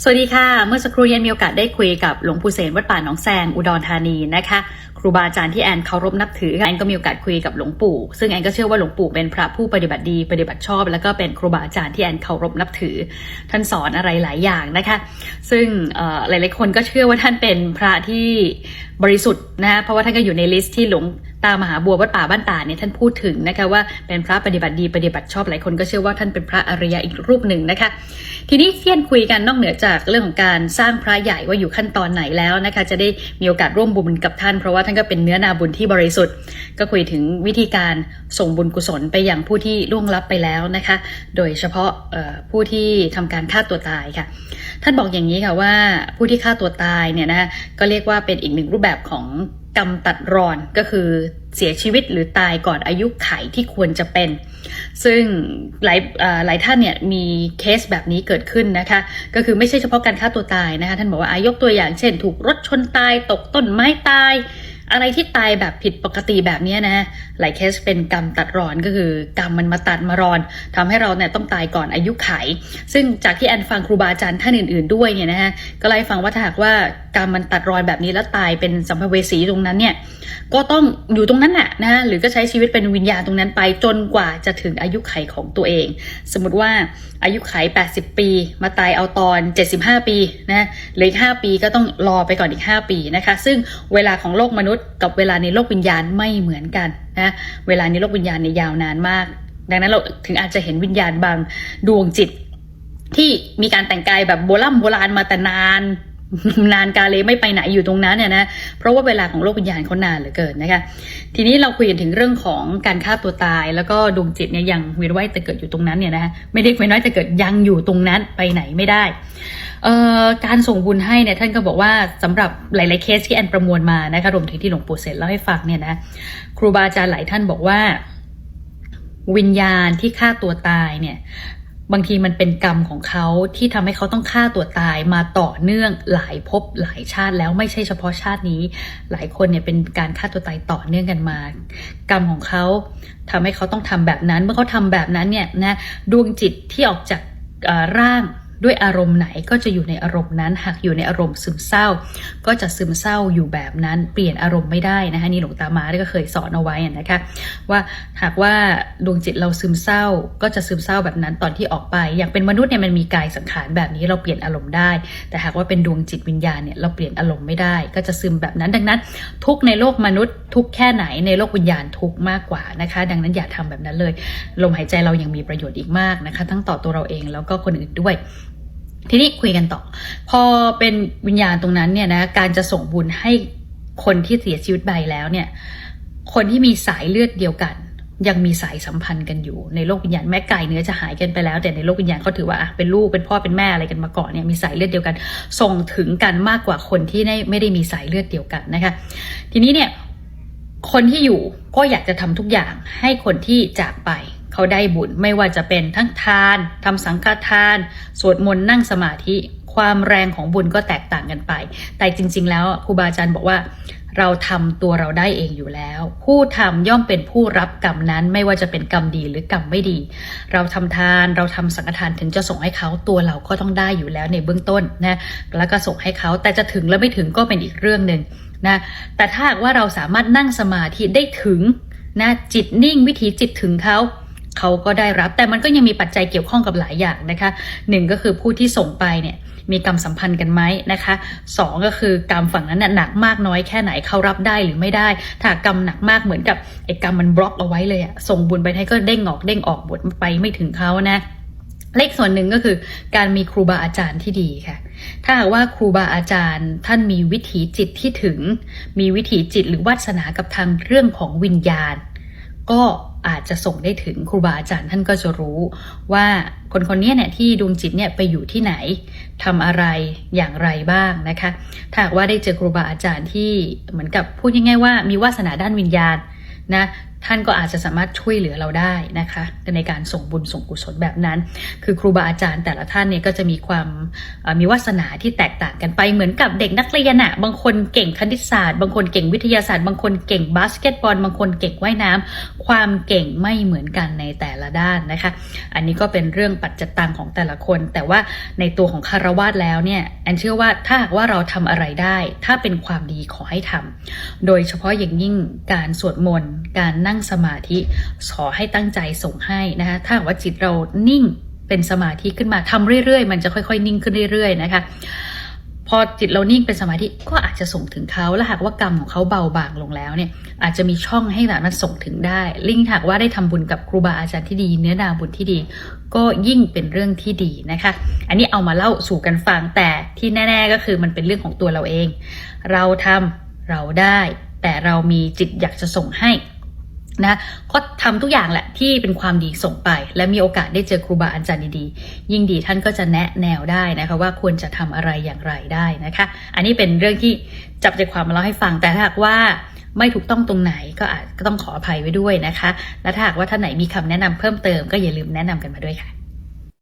สวัสดีค่ะ เมื่อสักครู่ยันมีโอกาสได้คุยกับหลวงปู่เสนวัดป่าหนองแซงอุดรธานีนะคะ ครูบาอาจารย์ที่แอนเคารพนับถือแอนก็มีโอกาสคุยกับหลวงปู่ ซึ่งแอนก็เชื่อว่าหลวงปู่เป็นพระผู้ปฏิบัติดีปฏิบัติชอบ แล้วก็เป็นครูบาอาจารย์ที่แอนเคารพนับถือ ท่านสอนอะไรหลายอย่างนะคะ ซึ่งหลายๆคนก็เชื่อว่าท่านเป็นพระที่บริสุทธิ์นะะเพราะว่าท่านก็อยู่ในลิสต์ที่หลวง ตามหาบัววัดป่าบ้านตาเนี่ยท่านพูดถึงนะคะว่าเป็นพระปฏิบัติดีปฏิบัติชอบหลายคนก็เชื่อว่าท่านเป็นพระอริยะอีกรูปหนึ่งนะคะ ทีนี้เที่ยนคุยกันนอกเหนือจากเรื่องของการสร้างพระใหญ่ว่าอยู่ขั้นตอนไหนแล้วนะคะ จะได้มีโอกาสร่วมบุญกับท่านเพราะว่าท่านก็เป็นเนื้อนาบุญที่บริสุทธิ์ ก็คุยถึงวิธีการส่งบุญกุศลไปยังผู้ที่ล่วงลับไปแล้วนะคะ โดยเฉพาะผู้ที่ทำการฆ่าตัวตายค่ะ ท่านบอกอย่างนี้ค่ะว่าผู้ที่ฆ่าตัวตายเนี่ยนะคะก็เรียกว่าเป็นอีกหนึ่งรูปแบบของ กรรมตัดรอนก็คือเสียชีวิตหรือตายก่อนอายุไขที่ควรจะเป็น ซึ่งหลายหลายท่านเนี่ยมีเคสแบบนี้เกิดขึ้นนะคะ ก็คือไม่ใช่เฉพาะการฆ่าตัวตายนะคะ ท่านบอกว่าอายกตัวอย่างเช่น ถูกรถชนตายตกต้นไม้ตาย อะไรที่ตายแบบผิดปกติแบบนี้นะ หลายเคสเป็นกรรมตัดรอนก็คือกรรมมันมาตัดมารอนทำให้เราเนี่ยต้องตายก่อนอายุไข ซึ่งจากที่แอนฟังครูบาอาจารย์ท่านอื่น ๆด้วยเนี่ยนะฮะก็ไล่ฟังว่าถ้าหากว่ากรรมมันตัดรอนแบบนี้แล้วตายเป็นสัมภเวสีตรงนั้นเนี่ยก็ต้องอยู่ตรงนั้นแหละนะฮะหรือก็ใช้ชีวิตเป็นวิญญาณตรงนั้นไปจนกว่าจะถึงอายุไขของตัวเอง สมมติว่าอายุไข 80 ปี มาตายเอาตอน 75 ปีนะเหลืออีก5ปีก็ต้องรอไปก่อนอีก 5 ปีนะคะ ซึ่งเวลาของโลกมนุษย์กับเวลาในโลกวิญญาณไม่เหมือนกันนะเวลาในโลกวิญญาณเนี่ยยาวนานมาก ดังนั้นเราถึงอาจจะเห็นวิญญาณบางดวงจิตที่มีการแต่งกายแบบโบราณโบราณมาแต่นาน นานกาเลไม่ไปไหนอยู่ตรงนั้นเนี่ยนะเพราะว่าเวลาของโลกวิญญาณเขานานเหลือเกินนะคะทีนี้เราคุยกันถึงเรื่องของการฆ่าตัวตาย แล้วก็ดวงจิตเนี่ยยังเวียนว่ายแต่เกิดอยู่ตรงนั้นเนี่ยนะคะไม่ได้เวียนว่ายแต่เกิดยังอยู่ตรงนั้นไปไหนไม่ได้การส่งบุญให้เนี่ยท่านก็บอกว่าสำหรับหลาย ๆเคสที่แอนประมวลมานะคะรวมถึงที่หลวงปู่เสร็จเล่าให้ฟังเนี่ยนะครูบาอาจารย์หลายท่านบอกว่าวิญญาณที่ฆ่าตัวตายเนี่ย บางทีมันเป็นกรรมของเขาที่ทำให้เขาต้องฆ่าตัวตายมาต่อเนื่องหลายภพหลายชาติแล้วไม่ใช่เฉพาะชาตินี้ หลายคนเนี่ยเป็นการฆ่าตัวตายต่อเนื่องกันมา กรรมของเขาทำให้เขาต้องทำแบบนั้น เมื่อเขาทำแบบนั้นเนี่ยนะดวงจิตที่ออกจากร่าง ด้วยอารมณ์ไหนก็จะอยู่ในอารมณ์นั้น หากอยู่ในอารมณ์ซึมเศร้า ก็จะซึมเศร้าอยู่แบบนั้น เปลี่ยนอารมณ์ไม่ได้นะคะนี่หลวงตามาได้ก็เคยสอนเอาไว้นะคะว่าหากว่าดวงจิตเราซึมเศร้า ก็จะซึมเศร้าแบบนั้นตอนที่ออกไป อย่างเป็นมนุษย์เนี่ยมันมีกายสังขารแบบนี้เราเปลี่ยนอารมณ์ได้ แต่หากว่าเป็นดวงจิตวิญญาณเนี่ยเราเปลี่ยนอารมณ์ไม่ได้ ก็จะซึมแบบนั้น ดังนั้น ทุกในโลกมนุษย์ ทุกแค่ไหนในโลกวิญญาณทุกมากกว่านะคะ ดังนั้นอย่าทำแบบนั้นเลย ลมหายใจเรายังมีประโยชน์อีกมากนะคะ ทั้งต่อตัวเราเองแล้วก็คนอื่นด้วย ทีนี้คุยกันต่อ พอเป็นวิญญาณตรงนั้นเนี่ยนะการจะส่งบุญให้คนที่เสียชีวิตไปแล้วเนี่ย คนที่มีสายเลือดเดียวกัน ยังมีสายสัมพันธ์กันอยู่ ในโลกวิญญาณแม่ไก่เนื้อจะหายกันไปแล้ว แต่ในโลกวิญญาณเขาถือว่าเป็นลูกเป็นพ่อเป็นแม่อะไรกันมาก่อนเนี่ยมีสายเลือดเดียวกัน ส่งถึงกันมากกว่าคนที่ไม่ไม่ได้มีสายเลือดเดียวกันนะคะ ทีนี้เนี่ยคนที่อยู่ก็อยากจะทำทุกอย่างให้คนที่จากไป เขาได้บุญไม่ว่าจะเป็นทั้งทานทำสังฆทาน สวดมนต์นั่งสมาธิความแรงของบุญก็แตกต่างกันไป แต่จริง ๆ แล้วครูบาอาจารย์บอกว่า เราทำตัวเราได้เองอยู่แล้ว ผู้ทำย่อมเป็นผู้รับกรรมนั้น ไม่ว่าจะเป็นกรรมดีหรือกรรมไม่ดี เราทำทานเราทำสังฆทานถึงจะส่งให้เขาตัวเราก็ต้องได้อยู่แล้วในเบื้องต้นนะแล้วก็ส่งให้เขาแต่จะถึงและไม่ถึงก็เป็นอีกเรื่องหนึ่งนะแต่ถ้าหากว่าเราสามารถนั่งสมาธิได้ถึงนะจิตนิ่งวิถีจิตถึงเขา เขาก็ได้รับ แต่มันก็ยังมีปัจจัยเกี่ยวข้องกับหลายอย่างนะคะหนึ่งก็คือผู้ที่ส่งไปเนี่ยมีกรรมสัมพันธ์กันไหมนะคะสองก็คือกรรมฝั่งนั้นหนักมากน้อยแค่ไหนเขารับได้หรือไม่ได้ ถ้ากรรมหนักมากเหมือนกับไอ้กรรมมันบล็อกเอาไว้เลยอะส่งบุญไปให้ก็เด้งออกเด้งออกบทไปไม่ถึงเขานะเลขส่วนหนึ่งก็คือการมีครูบาอาจารย์ที่ดีค่ะ ถ้าหากว่าครูบาอาจารย์ท่านมีวิถีจิตที่ถึง มีวิถีจิตหรือวาสนากับทางเรื่องของวิญญาณ ก็อาจจะส่งได้ถึงครูบาอาจารย์ท่านก็จะรู้ ว่าคนคนนี้เนี่ยที่ดวงจิตเนี่ยไปอยู่ที่ไหนทำอะไรอย่างไรบ้างนะคะ ถ้าหากว่าได้เจอครูบาอาจารย์ที่เหมือนกับพูดง่ายๆว่ามีวาสนาด้านวิญญาณนะ ท่านก็อาจจะสามารถช่วยเหลือเราได้นะคะในการส่งบุญส่งกุศลแบบนั้น คือครูบาอาจารย์แต่ละท่านเนี่ยก็จะมีความมีวาสนาที่แตกต่างกันไปเหมือนกับเด็กนักเรียนอะบางคนเก่งคณิตศาสตร์ บางคนเก่งวิทยาศาสตร์ บางคนเก่งบาสเกตบอล บางคนเก่งว่ายน้ำความเก่งไม่เหมือนกันในแต่ละด้านนะคะ อันนี้ก็เป็นเรื่องปัจจตังของแต่ละคน แต่ว่าในตัวของคารวาสแล้วเนี่ยแอนเชื่อว่าถ้าหากว่าเราทำอะไรได้ ถ้าเป็นความดีขอให้ทำโดยเฉพาะอย่างยิ่งการสวดมนต์การนั่งั่งสมาธิขอให้ตั้งใจส่งให้นะคะถ้าว่าจิตเรานิ่งเป็นสมาธิขึ้นมาทำเรื่อยๆ มันจะค่อยๆ นิ่งขึ้นเรื่อย ๆ นะคะพอจิตเรานิ่งเป็นสมาธิก็อาจจะส่งถึงเขาและหากว่ากรรมของเขาเบาบางลงแล้วเนี่ยอาจจะมีช่องให้แบบนั้นส่งถึงได้ ลิงหากว่าได้ทำบุญกับครูบาอาจารย์ที่ดี เนื้อนาบุญที่ดี ก็ยิ่งเป็นเรื่องที่ดีนะคะ อันนี้เอามาเล่าสู่กันฟังแต่ที่แน่ ๆ ก็คือมันเป็นเรื่องของตัวเราเอง เราทำเราได้ แต่เรามีจิตอยากจะส่งให้ นะก็ทำทุกอย่างแหละที่เป็นความดีส่งไป และมีโอกาสได้เจอครูบาอาจารย์ดีๆ ยิ่งดีท่านก็จะแนะแนวได้นะคะว่าควรจะทำอะไรอย่างไรได้นะคะ อันนี้เป็นเรื่องที่จับใจความมาเล่าให้ฟังแต่ถ้าหากว่าไม่ถูกต้องตรงไหนก็อาจก็ต้องขออภัยไว้ด้วยนะคะ และถ้าหากว่าท่านไหนมีคำแนะนำเพิ่มเติมก็อย่าลืมแนะนำกันมาด้วยค่ะ